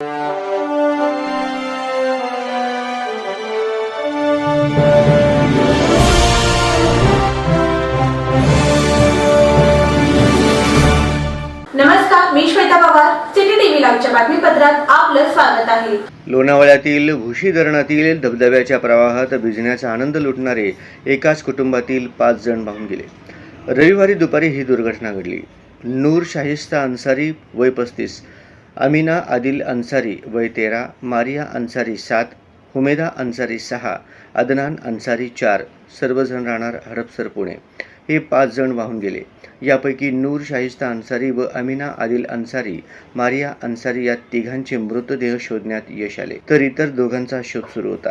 नमस्कार मी Shweta Pawar city TV लाईव्हच्या बातमीपत्रात आपलं स्वागत आहे. लोणावळ्यातील भुशी धरणातील धबधब्याच्या प्रवाहात भिजण्याचा आनंद लुटणारे एकाच कुटुंबातील पाच जण वाहून गेले. रविवारी दुपारी ही दुर्घटना घडली. नूर शाहिस्ता अन्सारी वय पस्तीस अमिना आदिल अन्सारी वय तेरा मारिया अन्सारी सात हुमेदा अन्सारी सहा अदनान अन्सारी चार सर्वजण राहणार हडपसर पुणे. हे पाच जण वाहून गेले. यापैकी नूर शाहिस्ता अन्सारी व अमिना आदिल अन्सारी मारिया अन्सारी या तिघांचे मृतदेह शोधण्यात यश आले. तर इतर दोघांचा शोध सुरू होता.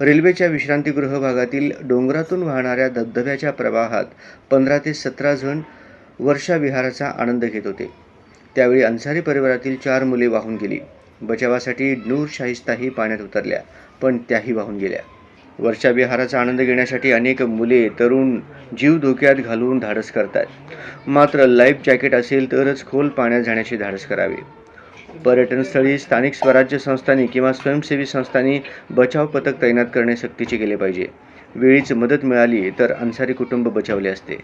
रेल्वेच्या विश्रांतीगृह भागातील डोंगरातून वाहणाऱ्या धबधब्याच्या प्रवाहात पंधरा ते सतरा जण वर्षा विहाराचा आनंद घेत होते. त्यावेळी अन्सारी परिवारातील चार मुले वाहून गेली. बचावासाठी नूर शाहिस्ताही पाण्यात उतरल्या पण त्याही वाहून गेल्या. वर्षा विहाराचा आनंद घेण्यासाठी अनेक मुले तरुण जीव धोक्यात घालून धाडस करतात. मात्र लाईफ जॅकेट असेल तरच खोल पाण्यात जाण्याची धाडस करावी. पर्यटनस्थळी स्थानिक स्वराज्य संस्थांनी किंवा स्वयंसेवी संस्थांनी बचाव पथक तैनात करणे सक्तीचे केले पाहिजे. वेळीच मदत मिळाली तर अन्सारी कुटुंब बचावले असते.